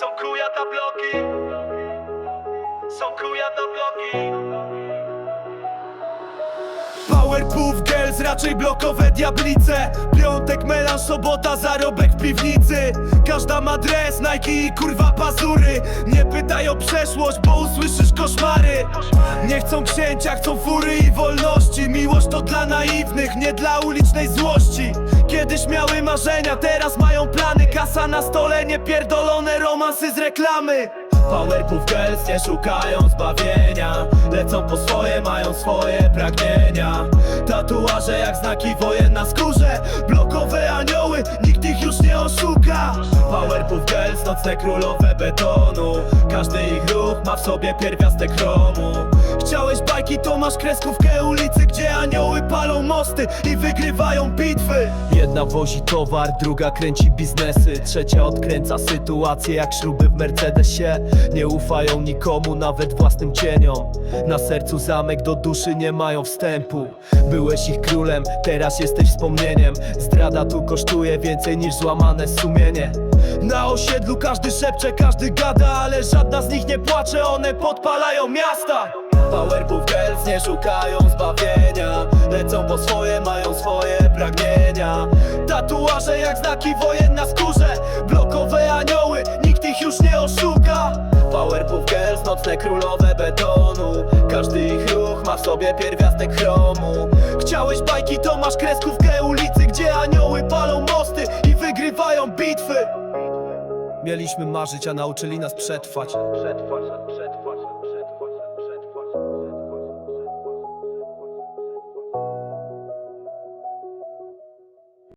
Są kujata bloki. Są kujata bloki. Powerpuff Girls, raczej blokowe diablice. Piątek, melanż, sobota, zarobek w piwnicy. Każda ma dres, Nike i kurwa pazury. Nie pytaj o przeszłość, bo usłyszysz koszmary. Nie chcą księcia, chcą fury i wolności. Miłość to dla naiwnych, nie dla ulicznej złości. Kiedyś miały marzenia, teraz mają plany. Kasa na stole, niepierdolone romansy z reklamy. Powerpuff Girls nie szukają zbawienia. Lecą po swoje, mają swoje pragnienia. Tatuaże jak znaki wojen na skórze. Blokowe anioły, nikt ich już nie oszuka. Powerpuff Girls, nocne królowe betonu. Każdy ich ruch ma w sobie pierwiastek chromu Chciałeś bajki, to masz kreskówkę ulicy Gdzie i wygrywają bitwy. Jedna wozi towar, druga kręci biznesy. Trzecia odkręca sytuację jak śruby w Mercedesie. Nie ufają nikomu, nawet własnym cieniom. Na sercu zamek do duszy nie mają wstępu. Byłeś ich królem, teraz jesteś wspomnieniem. Zdrada tu kosztuje więcej niż złamane sumienie. Na osiedlu każdy szepcze, każdy gada Ale żadna z nich nie płacze, one podpalają miasta. Powerpuff Girls nie szukają zbawienia Lecą po swoje, mają swoje pragnienia. Tatuaże jak znaki wojen na skórze. Blokowe anioły, nikt ich już nie oszuka. Powerpuff Girls, nocne królowe betonu. Każdy ich ruch ma w sobie pierwiastek chromu. Chciałeś bajki, to masz kreskówkę ulicy Gdzie anioły palą mosty i wygrywają bitwy. Mieliśmy marzyć, a nauczyli nas przetrwać Przetrwać, przetrwać